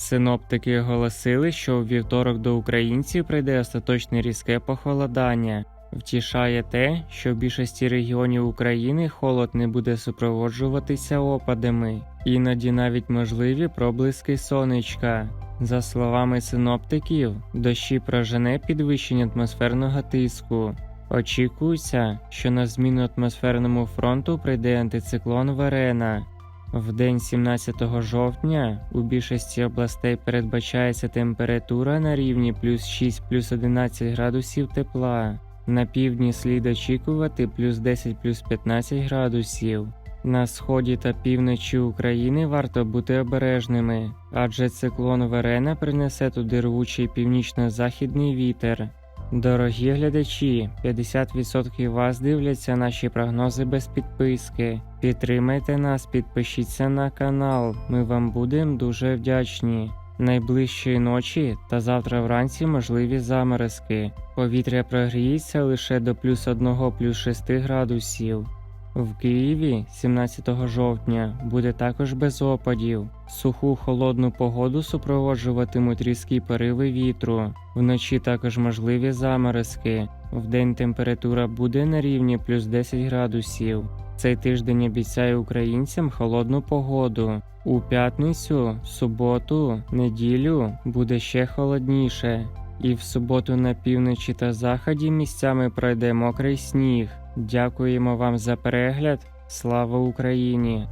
Синоптики оголосили, що у вівторок до українців прийде остаточне різке похолодання. Втішає те, що в більшості регіонів України холод не буде супроводжуватися опадами, іноді навіть можливі проблиски сонечка. За словами синоптиків, дощі прожене підвищення атмосферного тиску. Очікується, що на зміну атмосферному фронту прийде антициклон Верена. В день 17 жовтня у більшості областей передбачається температура на рівні плюс 6 плюс 11 градусів тепла. На півдні слід очікувати плюс 10 плюс 15 градусів. На сході та півночі України варто бути обережними, адже циклон Верена принесе туди рвучий північно-західний вітер. Дорогі глядачі, 50% вас дивляться наші прогнози без підписки. Підтримайте нас, підпишіться на канал. Ми вам будемо дуже вдячні. Найближчої ночі та завтра вранці можливі заморозки. Повітря прогріється лише до плюс 1 плюс 6 градусів. В Києві 17 жовтня буде також без опадів. Суху холодну погоду супроводжуватимуть різкі пориви вітру. Вночі також можливі заморозки. Вдень температура буде на рівні плюс 10 градусів. Цей тиждень обіцяє українцям холодну погоду. У п'ятницю, суботу, неділю буде ще холодніше. І в суботу на півночі та заході місцями пройде мокрий сніг. Дякуємо вам за перегляд. Слава Україні!